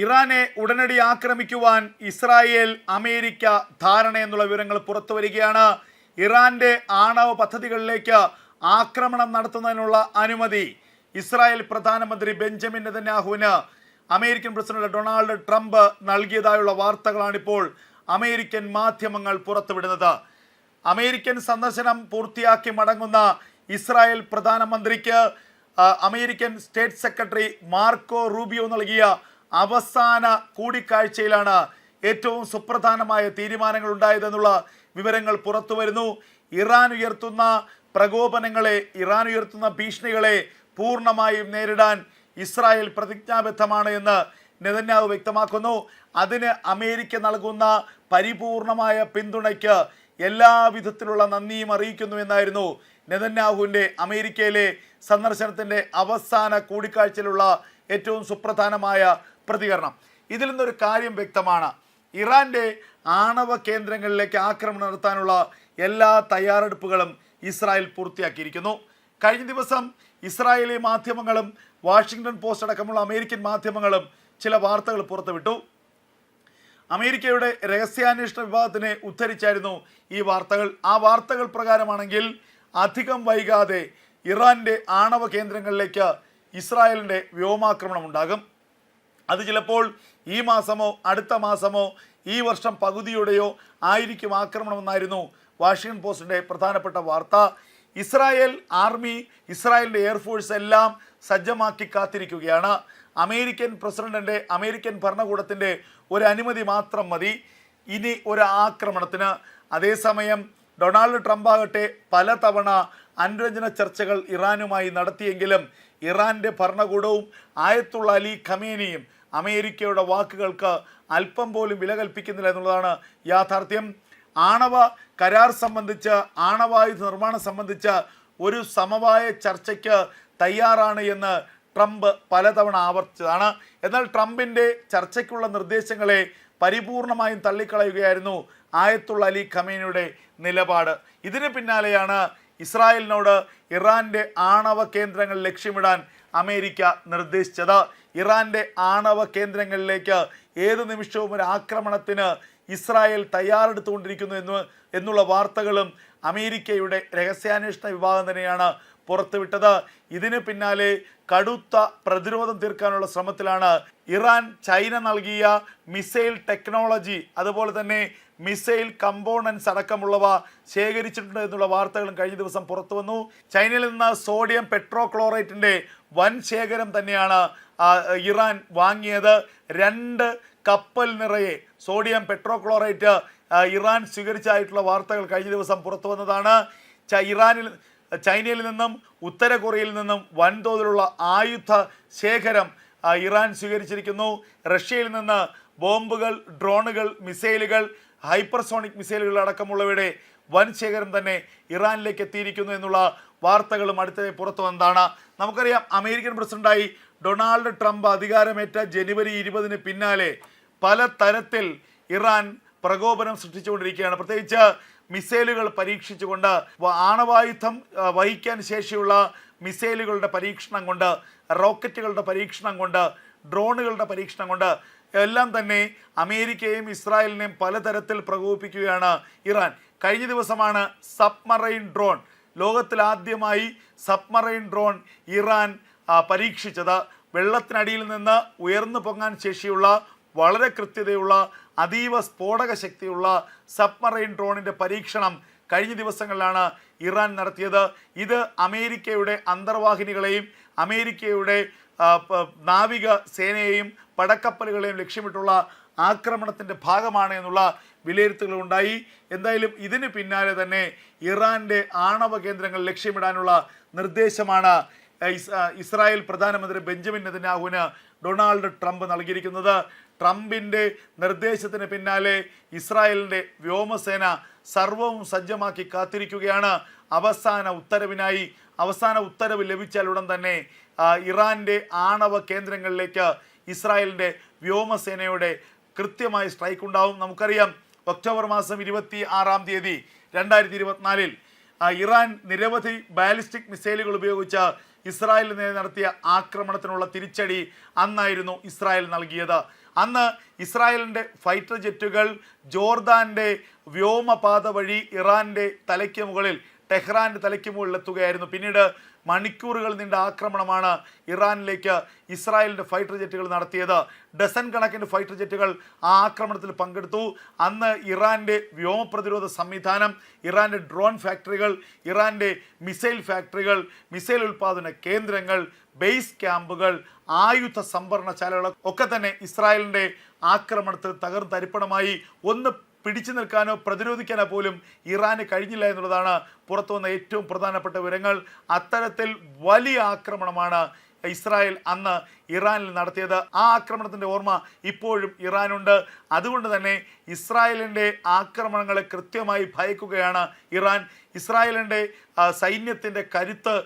ഇറാനെ ഉടനടി ആക്രമിക്കുവാൻ Israel America ധാരണ എന്നുള്ള വിവരങ്ങൾ പുറത്തു വരികയാണ്. ഇറാന്റെ ആണവ പദ്ധതികളിലേക്ക് ആക്രമണം നടത്തുന്നതിനുള്ള അനുമതി ഇസ്രായേൽ പ്രധാനമന്ത്രി ബെഞ്ചമിൻ നെതന്യാഹുവിന്. അമേരിക്കൻ പ്രസിഡന്റ് ഡൊണാൾഡ് ട്രംപ് നൽകിയതായുള്ള വാർത്തകളാണിപ്പോൾ അമേരിക്കൻ മാധ്യമങ്ങൾ പുറത്തുവിടുന്നത്. അമേരിക്കൻ സന്ദർശനം പൂർത്തിയാക്കി മടങ്ങുന്ന ഇസ്രായേൽ പ്രധാനമന്ത്രിക്ക് American state secretary Marco Rubio നൽകിയ അവസാന കൂടിക്കാഴ്ചയിലാണ് ഏറ്റവും സുപ്രധാനമായ തീരുമാനങ്ങൾ ഉണ്ടായതെന്നുള്ള വിവരങ്ങൾ പുറത്തു വരുന്നു. ഇറാൻ ഉയർത്തുന്ന പ്രകോപനങ്ങളെ ഇറാൻ ഉയർത്തുന്ന ഭീഷണികളെ പൂർണമായും നേരിടാൻ ഇസ്രായേൽ പ്രതിജ്ഞാബദ്ധമാണ് എന്ന് നെതന്യാഹു വ്യക്തമാക്കുന്നു. അതിന് അമേരിക്ക നൽകുന്ന പരിപൂർണമായ പിന്തുണയ്ക്ക് എല്ലാവിധത്തിലുള്ള നന്ദിയും അറിയിക്കുന്നു എന്നായിരുന്നു നെതന്യാഹുവിന്റെ അമേരിക്കയിലെ സന്ദർശനത്തിന്റെ അവസാന കൂടിക്കാഴ്ചയിലുള്ള ഏറ്റവും സുപ്രധാനമായ പ്രതികരണം. ഇതിൽ നിന്നൊരു കാര്യം വ്യക്തമാണ്. ഇറാന്റെ ആണവ കേന്ദ്രങ്ങളിലേക്ക് ആക്രമണം നടത്താനുള്ള എല്ലാ തയ്യാറെടുപ്പുകളും ഇസ്രായേൽ പൂർത്തിയാക്കിയിരിക്കുന്നു. കഴിഞ്ഞ ദിവസം ഇസ്രായേലി മാധ്യമങ്ങളും വാഷിങ്ടൺ പോസ്റ്റ് അടക്കമുള്ള അമേരിക്കൻ മാധ്യമങ്ങളും ചില വാർത്തകൾ പുറത്തുവിട്ടു. അമേരിക്കയുടെ രഹസ്യാന്വേഷണ വിഭാഗത്തിനെ ഉദ്ധരിച്ചായിരുന്നു ഈ വാർത്തകൾ. ആ വാർത്തകൾ പ്രകാരമാണെങ്കിൽ അധികം വൈകാതെ ഇറാന്റെ ആണവ കേന്ദ്രങ്ങളിലേക്ക് ഇസ്രായേലിന്റെ വ്യോമാക്രമണം ഉണ്ടാകും. അത് ചിലപ്പോൾ ഈ മാസമോ അടുത്ത മാസമോ ഈ വർഷം പകുതിയുടെയോ ആയിരിക്കും ആക്രമണമെന്നായിരുന്നു വാഷിംഗ്ടൺ പോസ്റ്റിന്റെ പ്രധാനപ്പെട്ട വാർത്ത. ഇസ്രായേൽ ആർമി ഇസ്രായേലിന്റെ എയർഫോഴ്സ് എല്ലാം സജ്ജമാക്കി കാത്തിരിക്കുകയാണ്. അമേരിക്കൻ പ്രസിഡന്റിന്റെ അമേരിക്കൻ ഭരണകൂടത്തിന്റെ ഒരു അനുമതി മാത്രം മതി. ഇനി ഒരു ആക്രമണത്തിന്. അതേസമയം ഡൊണാൾഡ് ട്രംപ് ആകട്ടെ പലതവണ അനുരഞ്ജന ചർച്ചകൾ ഇറാനുമായി നടത്തിയെങ്കിലും ഇറാന്റെ ഭരണകൂടവും ആയത്തുള്ള അലി ഖമേനിയും അമേരിക്കയുടെ വാക്കുകൾക്ക് അല്പം പോലും വില കൽപ്പിക്കുന്നില്ല എന്നുള്ളതാണ് യാഥാർത്ഥ്യം. ആണവ കരാർ സംബന്ധിച്ച് ആണവായുധ നിർമ്മാണം സംബന്ധിച്ച് ഒരു സമവായ ചർച്ചയ്ക്ക് തയ്യാറാണ് എന്ന് ട്രംപ് പലതവണ ആവർത്തിച്ചതാണ്. എന്നാൽ ട്രംപിന്റെ ചർച്ചയ്ക്കുള്ള നിർദ്ദേശങ്ങളെ പരിപൂർണമായും തള്ളിക്കളയുകയായിരുന്നു ആയത്തുള്ള അലി ഖമീനിയുടെ നിലപാട്. ഇതിന് പിന്നാലെയാണ് ഇസ്രായേലിനോട് ഇറാന്റെ ആണവ കേന്ദ്രങ്ങൾ ലക്ഷ്യമിടാൻ അമേരിക്ക നിർദ്ദേശിച്ചത്. ഇറാന്റെ ആണവ കേന്ദ്രങ്ങളിലേക്ക് ഏത് നിമിഷവും ഒരു ആക്രമണത്തിന് ഇസ്രായേൽ തയ്യാറെടുത്തുകൊണ്ടിരിക്കുന്നു എന്ന് എന്നുള്ള വാർത്തകളും അമേരിക്കയുടെ രഹസ്യാന്വേഷണ വിഭാഗം തന്നെയാണ് പുറത്തുവിട്ടത്. ഇതിന് പിന്നാലെ കടുത്ത പ്രതിരോധം തീർക്കാനുള്ള ശ്രമത്തിലാണ് ഇറാൻ ചൈന നൽകിയ മിസൈൽ ടെക്നോളജി അതുപോലെ തന്നെ മിസൈൽ കമ്പോണൻസ് അടക്കമുള്ളവ ശേഖരിച്ചിട്ടുണ്ട് എന്നുള്ള വാർത്തകളും കഴിഞ്ഞ ദിവസം പുറത്തു വന്നു. ചൈനയിൽ നിന്ന് സോഡിയം പെട്രോ പെട്രോക്ലോറേറ്റിന്റെ വൻ ശേഖരം തന്നെയാണ് ഇറാൻ വാങ്ങിയത്. രണ്ട് കപ്പൽ നിറയെ സോഡിയം പെട്രോ ക്ലോറൈറ്റ് ഇറാൻ സ്വീകരിച്ചായിട്ടുള്ള വാർത്തകൾ കഴിഞ്ഞ ദിവസം പുറത്തു വന്നതാണ്. ഇറാനിൽ ചൈനയിൽ നിന്നും ഉത്തര കൊറിയയിൽ നിന്നും വൻതോതിലുള്ള ആയുധ ശേഖരം ഇറാൻ സ്വീകരിച്ചിരിക്കുന്നു. റഷ്യയിൽ നിന്ന് ബോംബുകൾ ഡ്രോണുകൾ മിസൈലുകൾ ഹൈപ്പർസോണിക് മിസൈലുകൾ അടക്കമുള്ളവയുടെ വൻ ശേഖരം തന്നെ ഇറാനിലേക്ക് എത്തിയിരിക്കുന്നു എന്നുള്ള വാർത്തകളും അടുത്തിടെ പുറത്തു വന്നതാണ്. നമുക്കറിയാം അമേരിക്കൻ പ്രസിഡന്റായി ഡൊണാൾഡ് ട്രംപ് അധികാരമേറ്റ ജനുവരി ഇരുപതിന് പിന്നാലെ പല തരത്തിൽ ഇറാൻ പ്രകോപനം സൃഷ്ടിച്ചുകൊണ്ടിരിക്കുകയാണ്. പ്രത്യേകിച്ച് മിസൈലുകൾ പരീക്ഷിച്ചുകൊണ്ട് ആണവായുധം വഹിക്കാൻ ശേഷിയുള്ള മിസൈലുകളുടെ പരീക്ഷണം കൊണ്ട് റോക്കറ്റുകളുടെ പരീക്ഷണം കൊണ്ട് ഡ്രോണുകളുടെ പരീക്ഷണം കൊണ്ട് എല്ലാം തന്നെ അമേരിക്കയും ഇസ്രായേലിനെയും പലതരത്തിൽ പ്രകോപിപ്പിക്കുകയാണ് ഇറാൻ. കഴിഞ്ഞ ദിവസമാണ് സബ്മറൈൻ ഡ്രോൺ. ലോകത്തിലാദ്യമായി സബ്മറൈൻ ഡ്രോൺ ഇറാൻ പരീക്ഷിച്ചത്. വെള്ളത്തിനടിയിൽ നിന്ന് ഉയർന്നു പൊങ്ങാൻ ശേഷിയുള്ള വളരെ കൃത്യതയുള്ള അതീവ സ്ഫോടക ശക്തിയുള്ള സബ്മറൈൻ ഡ്രോണിന്റെ പരീക്ഷണം കഴിഞ്ഞ ദിവസങ്ങളിലാണ് ഇറാൻ നടത്തിയത്. ഇത് അമേരിക്കയുടെ അന്തർവാഹിനികളെയും അമേരിക്കയുടെ നാവിക സേനയെയും പടക്കപ്പലുകളെയും ലക്ഷ്യമിട്ടുള്ള ആക്രമണത്തിന്റെ ഭാഗമാണ് എന്നുള്ള വിലയിരുത്തലുകളുണ്ടായി എന്തായാലും ഇതിന് പിന്നാലെ തന്നെ ഇറാന്റെ ആണവ കേന്ദ്രങ്ങൾ ലക്ഷ്യമിടാനുള്ള നിർദ്ദേശമാണ് ഇസ്രായേൽ പ്രധാനമന്ത്രി ബെഞ്ചമിൻ നെതന്യാഹുവിന് ഡൊണാൾഡ് ട്രംപ് നൽകിയിരിക്കുന്നത്. ട്രംപിന്റെ നിർദ്ദേശത്തിന് പിന്നാലെ ഇസ്രായേലിന്റെ വ്യോമസേന സർവവും സജ്ജമാക്കി കാത്തിരിക്കുകയാണ്. അവസാന ഉത്തരവിനായി അവസാന ഉത്തരവ് ലഭിച്ചാൽ ഉടൻ തന്നെ ഇറാന്റെ ആണവ കേന്ദ്രങ്ങളിലേക്ക് ഇസ്രായേലിന്റെ വ്യോമസേനയുടെ കൃത്യമായ സ്ട്രൈക്ക് ഉണ്ടാവും. നമുക്കറിയാം ഒക്ടോബർ മാസം ഇരുപത്തി ആറാം തീയതി രണ്ടായിരത്തി ഇരുപത്തിനാലിൽ ഇറാൻ നിരവധി ബാലിസ്റ്റിക് മിസൈലുകൾ ഉപയോഗിച്ച് ഇസ്രായേലിന് നടത്തിയ ആക്രമണത്തിനുള്ള തിരിച്ചടി അന്നായിരുന്നു ഇസ്രായേൽ നൽകിയത്. അന്ന് ഇസ്രായേലിന്റെ ഫൈറ്റർ ജെറ്റുകൾ ജോർദാന്റെ വ്യോമപാത വഴി ഇറാന്റെ തലയ്ക്ക് മുകളിൽ ടെഹ്റാന്റെ തലയ്ക്ക് മുകളിൽ എത്തുകയായിരുന്നു. പിന്നീട് മണിക്കൂറുകൾ നീണ്ട ആക്രമണമാണ് ഇറാനിലേക്ക് ഇസ്രായേലിന്റെ ഫൈറ്റർ ജെറ്റുകൾ നടത്തിയത്. ഡസൻ കണക്കിന് ഫൈറ്റർ ജെറ്റുകൾ ആ ആക്രമണത്തിൽ പങ്കെടുത്തു. അന്ന് ഇറാന്റെ വ്യോമപ്രതിരോധ സംവിധാനം ഇറാന്റെ ഡ്രോൺ ഫാക്ടറികൾ ഇറാന്റെ മിസൈൽ ഫാക്ടറികൾ മിസൈൽ ഉൽപ്പാദന കേന്ദ്രങ്ങൾ ബേസ് ക്യാമ്പുകൾ ആയുധ സംഭരണശാലകൾ ഒക്കെ തന്നെ ഇസ്രായേലിന്റെ ആക്രമണത്തിൽ തകർത്തരിപ്പണമായി. ഒന്ന് പിടിച്ചു നിൽക്കാനോ പ്രതിരോധിക്കാനോ പോലും ഇറാന് കഴിഞ്ഞില്ല എന്നുള്ളതാണ് പുറത്തു വന്ന ഏറ്റവും പ്രധാനപ്പെട്ട വിവരങ്ങൾ. അത്തരത്തിൽ വലിയ ആക്രമണമാണ് ഇസ്രായേൽ അന്ന് ഇറാനിൽ നടത്തിയത്. ആ ആക്രമണത്തിന്റെ ഓർമ്മ ഇപ്പോഴും ഇറാനുണ്ട്. അതുകൊണ്ട് തന്നെ ഇസ്രായേലിന്റെ ആക്രമണങ്ങളെ കൃത്യമായി ഭയക്കുകയാണ് ഇറാൻ. ഇസ്രായേലിന്റെ സൈന്യത്തിന്റെ കരുത്ത്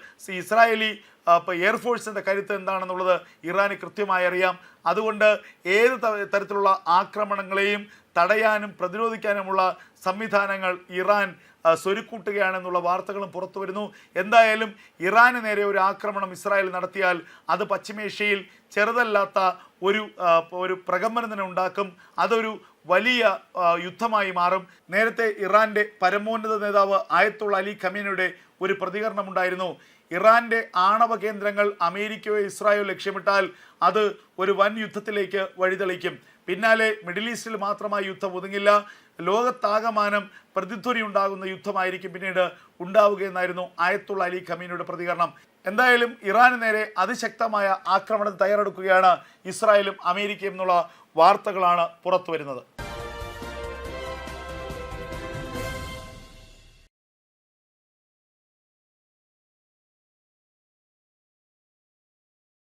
ഇസ്രായേലി ഇപ്പോൾ എയർഫോഴ്സിന്റെ കരുത്ത് എന്താണെന്നുള്ളത് ഇറാന് കൃത്യമായി അറിയാം. അതുകൊണ്ട് ഏത് തരത്തിലുള്ള ആക്രമണങ്ങളെയും തടയാനും പ്രതിരോധിക്കാനുമുള്ള സംവിധാനങ്ങൾ ഇറാൻ സ്വരുക്കൂട്ടുകയാണെന്നുള്ള വാർത്തകളും പുറത്തു വരുന്നു. എന്തായാലും ഇറാന് നേരെ ഒരു ആക്രമണം ഇസ്രായേൽ നടത്തിയാൽ അത് പശ്ചിമേഷ്യയിൽ ചെറുതല്ലാത്ത ഒരു ഒരു പ്രകമ്പനം തന്നെ ഉണ്ടാക്കും. അതൊരു വലിയ യുദ്ധമായി മാറും. നേരത്തെ ഇറാന്റെ പരമോന്നത നേതാവ് ആയത്തുള്ള അലി ഖമീനയുടെ ഒരു പ്രതികരണം ഉണ്ടായിരുന്നു ഇറാന്റെ ആണവ കേന്ദ്രങ്ങൾ അമേരിക്കയോ ഇസ്രായേലോ ലക്ഷ്യമിട്ടാൽ അത് ഒരു വൻ യുദ്ധത്തിലേക്ക് വഴിതെളിക്കും. പിന്നാലെ മിഡിൽ ഈസ്റ്റിൽ മാത്രമായി യുദ്ധം ഒതുങ്ങില്ല. ലോകത്താകമാനം പ്രതിധ്വനി ഉണ്ടാകുന്ന യുദ്ധമായിരിക്കും പിന്നീട് ഉണ്ടാവുകയെന്നായിരുന്നു ആയത്തുള്ള അലി ഖമീനയുടെ പ്രതികരണം. എന്തായാലും ഇറാന് നേരെ അതിശക്തമായ ആക്രമണം തയ്യാറെടുക്കുകയാണ് ഇസ്രായേലും അമേരിക്കയും എന്നുള്ള വാർത്തകളാണ് പുറത്തു വരുന്നത്